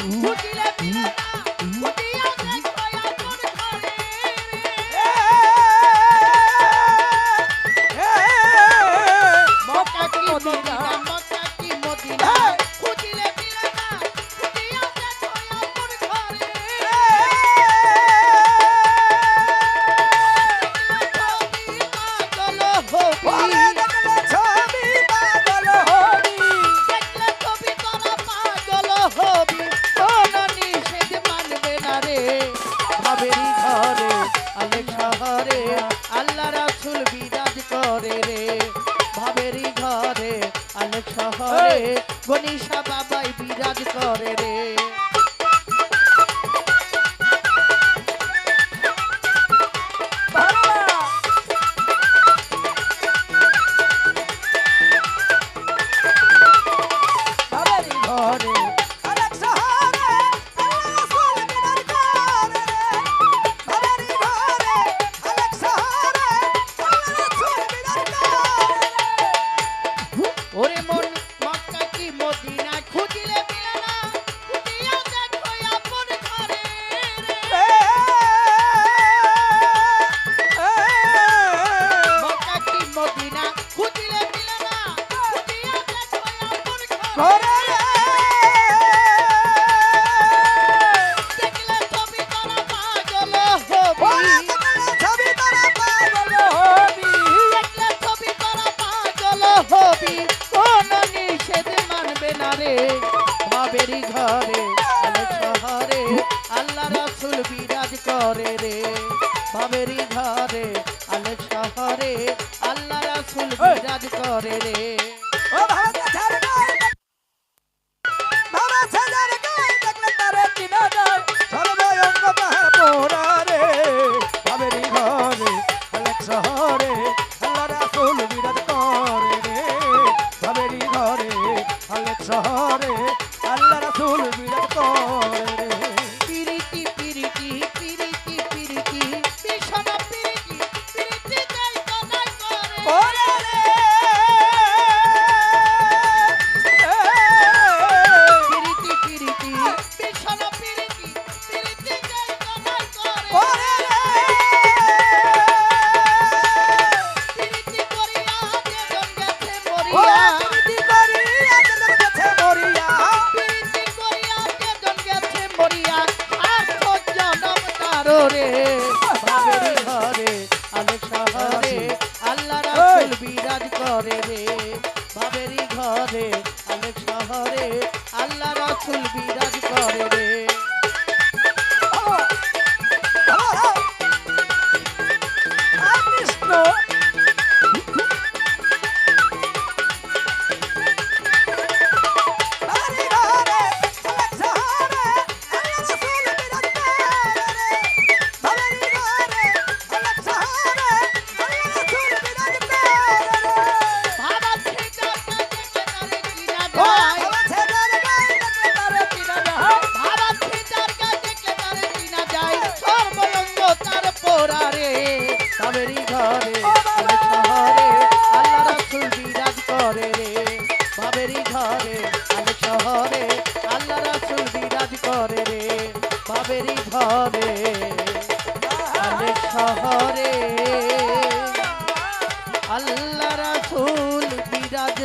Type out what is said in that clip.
Putile, pile, গণিসা বাবাই বিরাজ করে রে। ঘরে বাবেরি ঘরে শহরে আল্লাহ রসুল বিরাজ করে রে। বাবেরি ঘরে আল শহরে আল্লাহ রসুল বিরাজ করে রে। ও ভারত। কর baby, that's what it is. তাদেরই ঘরে শহরে, আল্লাহ বিরাজ করে রে। বাবেরই ঘরে আলে শহরে, আল্লাহ বিরাজ করে রে। বাবেরই ঘরে আলে শহরে, আল্লাহ বিরাজ